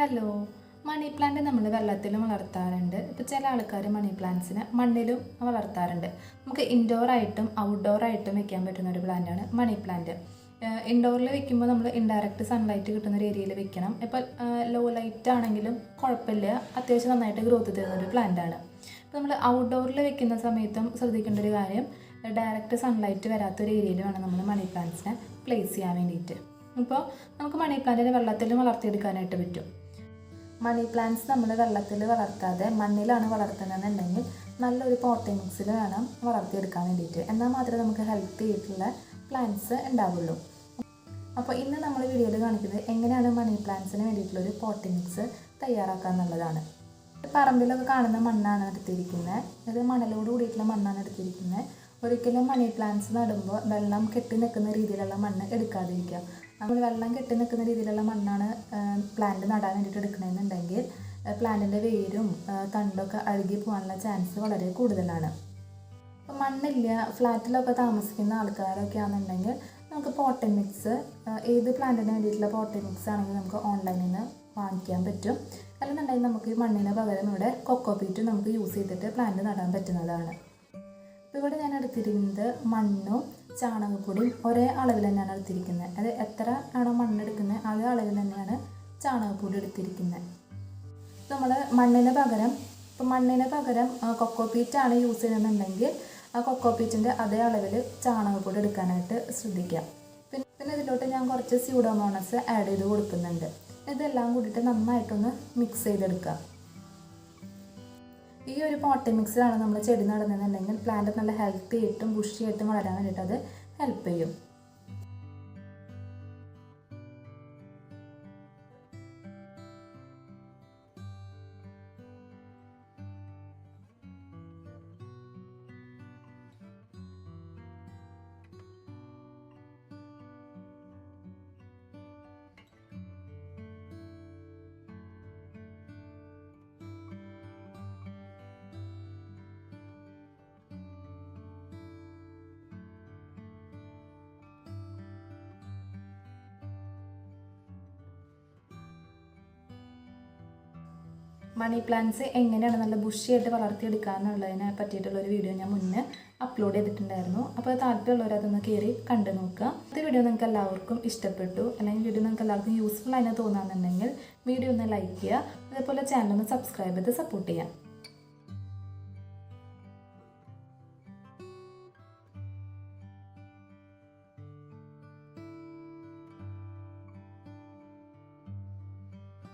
Hello money plant നമ്മൾ വെള്ളത്തിലും വളർത്താറുണ്ട്. ഇപ്പോൾ ചില ആൾക്കാർ മണി പ്ലാന്റ്സിനെ മണ്ണിലും വളർത്താറുണ്ട്. നമുക്ക് ഇൻഡോർ ആയിട്ടും ഔട്ട്ഡോർ വെക്കാൻ പറ്റുന്ന ഒരു പ്ലാന്റാണ് മണി പ്ലാന്റ് ഇൻഡോറിൽ വെക്കുമ്പോൾ നമ്മൾ ഇൻഡയറക്റ്റ് സൺലൈറ്റ് കിട്ടുന്ന ഒരു ഏരിയയിൽ വെക്കണം ഇപ്പോൾ ലോ ലൈറ്റ് ആണെങ്കിലും കുഴപ്പമില്ല. അത്യാവശ്യം നന്നായിട്ട് ഗ്രോത്ത് തരുന്ന ഒരു പ്ലാന്റ് ആണ്. ഇപ്പോൾ നമ്മൾ ഔട്ട്ഡോറിൽ വെക്കുന്ന സമയത്തും ശ്രദ്ധിക്കേണ്ട ഒരു കാര്യം ഡയറക്റ്റ് സൺലൈറ്റ് വരാത്ത ഒരു ഏരിയയിൽ വേണം നമ്മൾ മണി പ്ലാന്റ്സിനെ പ്ലേസ് ചെയ്യാൻ വേണ്ടിയിട്ട്. ഇപ്പോൾ നമുക്ക് മണി പ്ലാന്റിനെ വെള്ളത്തിൽ വളർത്തിയെടുക്കാനായിട്ട് പറ്റും. മണി പ്ലാന്റ്സ് നമ്മൾ വെള്ളത്തിൽ വളർത്താതെ മണ്ണിലാണ് വളർത്തുന്നതെന്നുണ്ടെങ്കിൽ നല്ലൊരു പോട്ടിംഗ് മിക്സിൽ വേണം വളർത്തിയെടുക്കാൻ വേണ്ടിയിട്ട്. എന്നാൽ മാത്രമേ നമുക്ക് ഹെൽത്തി ആയിട്ടുള്ള പ്ലാന്റ്സ് ഉണ്ടാവുള്ളൂ. അപ്പോൾ ഇന്ന് നമ്മൾ വീഡിയോയിൽ കാണിക്കുന്നത് എങ്ങനെയാണ് മണി പ്ലാന്റ്സിന് വേണ്ടിയിട്ടുള്ളൊരു പോട്ടിംഗ് മിക്സ് തയ്യാറാക്കുക എന്നുള്ളതാണ്. പറമ്പിലൊക്കെ കാണുന്ന മണ്ണാണ് എടുത്തിരിക്കുന്നത്. ഇത് മണലോട് കൂടിയിട്ടുള്ള മണ്ണാണ് എടുത്തിരിക്കുന്നത്. ഒരിക്കലും മണി പ്ലാന്റ്സ് നടുമ്പോൾ വെള്ളം കെട്ടി നിൽക്കുന്ന രീതിയിലുള്ള മണ്ണ് എടുക്കാതിരിക്കുക. നമ്മൾ വെള്ളം കെട്ടി നിൽക്കുന്ന രീതിയിലുള്ള മണ്ണാണ് പ്ലാന്റ് നടാൻ വേണ്ടിയിട്ട് എടുക്കണമെന്നുണ്ടെങ്കിൽ പ്ലാന്റിന്റെ വേരും തണ്ടൊക്കെ അഴുകി പോകാനുള്ള ചാൻസ് വളരെ കൂടുതലാണ്. ഇപ്പം മണ്ണില്ല ഫ്ലാറ്റിലൊക്കെ താമസിക്കുന്ന ആൾക്കാരൊക്കെ ആണെന്നുണ്ടെങ്കിൽ നമുക്ക് പോട്ടൻ മിക്സ് ഏത് പ്ലാന്റിന് വേണ്ടിയിട്ടുള്ള പോട്ടൻ മിക്സ് ആണെങ്കിൽ നമുക്ക് ഓൺലൈനിൽ നിന്ന് വാങ്ങിക്കാൻ പറ്റും. അല്ലെന്നുണ്ടെങ്കിൽ നമുക്ക് ഈ മണ്ണിന് പകരം ഇവിടെ കൊക്കോ പീറ്റ് നമുക്ക് യൂസ് ചെയ്തിട്ട് പ്ലാന്റ് നടാൻ പറ്റുന്നതാണ്. ഇപ്പോൾ ഇവിടെ ഞാൻ എടുത്തിരിക്കുന്നത് മണ്ണും ചാണകപ്പൊടിയും ഒരേ അളവിൽ തന്നെയാണ് എടുത്തിരിക്കുന്നത്. അത് എത്ര ആണോ മണ്ണെടുക്കുന്നത് അതേ അളവിൽ തന്നെയാണ് ചാണകപ്പൊടി എടുത്തിരിക്കുന്നത് നമ്മൾ മണ്ണിന് പകരം ഇപ്പം മണ്ണിന് പകരം കൊക്കോ പീറ്റാണ് യൂസ് ചെയ്യുന്നുണ്ടെങ്കിൽ ആ കൊക്കോ പീറ്റിന്റെ അതേ അളവിൽ ചാണകപ്പൊടി എടുക്കാനായിട്ട് ശ്രദ്ധിക്കാം. പിന്നെ പിന്നെ ഇതിലോട്ട് ഞാൻ കുറച്ച് സ്യൂഡോമോണസ് ആഡ് ചെയ്ത് കൊടുക്കുന്നുണ്ട്. ഇതെല്ലാം കൂടിയിട്ട് നന്നായിട്ടൊന്ന് മിക്സ് ചെയ്തെടുക്കാം ഈ ഒരു പോട്ടി മിക്സിലാണ് നമ്മൾ ചെടി നടുന്നതെന്നുണ്ടെങ്കിൽ പ്ലാന്റ് നല്ല ഹെൽത്തി ആയിട്ടും ബുഷിയായിട്ടും വളരാൻ വേണ്ടിയിട്ട് അത് ഹെൽപ്പ് ചെയ്യും. മണി പ്ലാന്റ്സ് എങ്ങനെയാണ് നല്ല ബുഷിയായിട്ട് വളർത്തിയെടുക്കുക എന്നുള്ളതിനെ പറ്റിയിട്ടുള്ള ഒരു വീഡിയോ ഞാൻ മുന്നേ അപ്ലോഡ് ചെയ്തിട്ടുണ്ടായിരുന്നു. അപ്പോൾ താല്പര്യമുള്ളവർ അതൊന്ന് കയറി കണ്ടു നോക്കുക. ഈ വീഡിയോ നിങ്ങൾക്ക് എല്ലാവർക്കും ഇഷ്ടപ്പെട്ടു. അല്ലെങ്കിൽ വീഡിയോ നിങ്ങൾക്ക് എല്ലാവർക്കും യൂസ്ഫുൾ ആയിട്ട് തോന്നുകയാണെന്നുണ്ടെങ്കിൽ വീഡിയോ ഒന്ന് ലൈക്ക് ചെയ്യുക. അതേപോലെ ചാനൽ ഒന്ന് സബ്സ്ക്രൈബ് ചെയ്ത് സപ്പോർട്ട് ചെയ്യാം